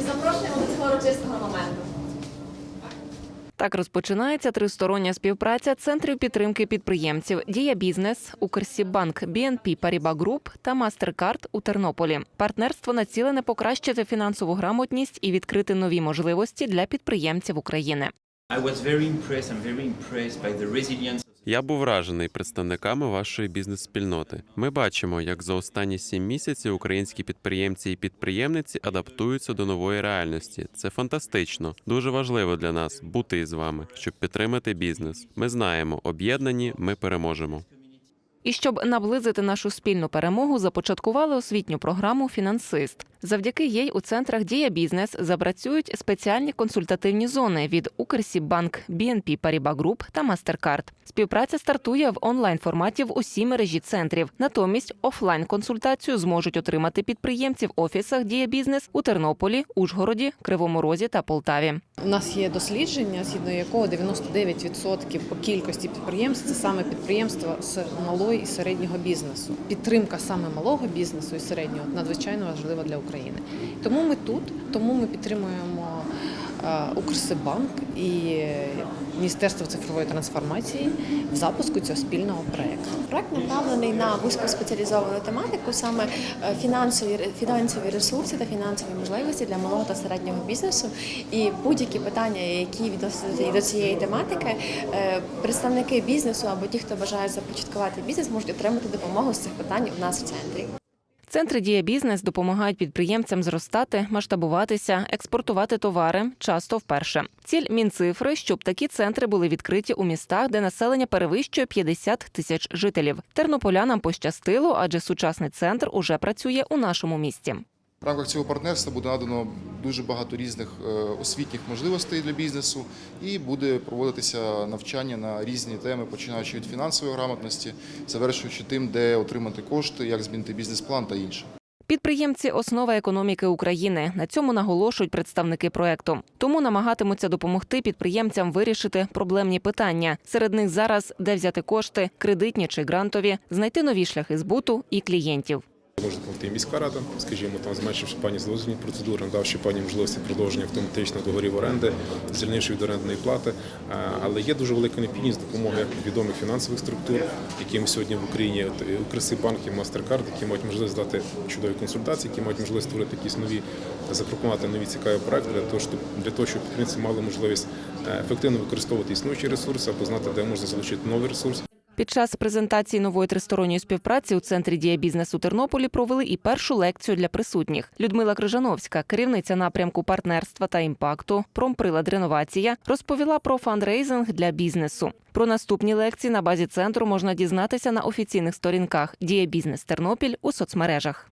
і запрошуємо до цього урочистого моменту. Так розпочинається тристороння співпраця центрів підтримки підприємців Дія Бізнес, Укрсібанк, BNP Paribas Group та MasterCard у Тернополі. Партнерство націлене покращити фінансову грамотність і відкрити нові можливості для підприємців України. Я був вражений представниками вашої бізнес-спільноти. Ми бачимо, як за останні сім місяців українські підприємці і підприємниці адаптуються до нової реальності. Це фантастично. Дуже важливо для нас бути із вами, щоб підтримати бізнес. Ми знаємо, об'єднані ми переможемо. І щоб наблизити нашу спільну перемогу, започаткували освітню програму Фінансист. Завдяки їй у центрах Дія Бізнес запрацюють спеціальні консультативні зони від Укрсібанк, BNP Paribas Group та MasterCard. Співпраця стартує в онлайн форматі в усій мережі центрів. Натомість офлайн консультацію зможуть отримати підприємці в офісах Дія Бізнес у Тернополі, Ужгороді, Кривому Розі та Полтаві. У нас є дослідження, згідно якого 99% по кількості підприємств це саме підприємства з малої і середнього бізнесу. Підтримка саме малого бізнесу і середнього надзвичайно важлива для України. Тому ми тут, тому ми підтримуємо Укрсибанк і Міністерство цифрової трансформації в запуску цього спільного проекту. Проект направлений на вузькоспеціалізовану тематику, саме е, фінансові фінансові ресурси та фінансові можливості для малого та середнього бізнесу. І будь-які питання, які відносяться до цієї тематики, е, представники бізнесу або ті, хто бажає започаткувати бізнес, можуть отримати допомогу з цих питань у нас в центрі. Центри Дія Бізнес допомагають підприємцям зростати, масштабуватися, експортувати товари часто вперше. Ціль мінцифри, щоб такі центри були відкриті у містах, де населення перевищує 50 тисяч жителів. Тернополянам пощастило, адже сучасний центр уже працює у нашому місті. В рамках цього партнерства буде надано дуже багато різних е, освітніх можливостей для бізнесу і буде проводитися навчання на різні теми, починаючи від фінансової грамотності, завершуючи тим, де отримати кошти, як змінити бізнес-план та інше. Підприємці основа економіки України. На цьому наголошують представники проекту. Тому намагатимуться допомогти підприємцям вирішити проблемні питання. Серед них зараз де взяти кошти, кредитні чи грантові, знайти нові шляхи збуту і клієнтів. Може допомогти міська рада, скажімо, там зменшивши пані злозні процедури, надавши пані можливості продовження автоматичних договорів оренди, звільнивши від орендної плати. Е, Але є дуже велика необхідність допомоги відомих фінансових структур, які ми сьогодні в Україні і Укрсибанк і MasterCard, які мають можливість дати чудові консультації, які мають можливість створити якісь нові, запропонувати нові цікаві проекти для того, щоб для того, щоб підприємці мали можливість е, ефективно використовувати існуючі ресурси або знати, де можна залучити новий ресурс. Під час презентації нової тристоронньої співпраці у центрі Дія бізнесу Тернополі провели і першу лекцію для присутніх. Людмила Крижановська, керівниця напрямку партнерства та імпакту, промприлад реновація, розповіла про фандрейзинг для бізнесу. Про наступні лекції на базі центру можна дізнатися на офіційних сторінках Дія бізнес Тернопіль у соцмережах.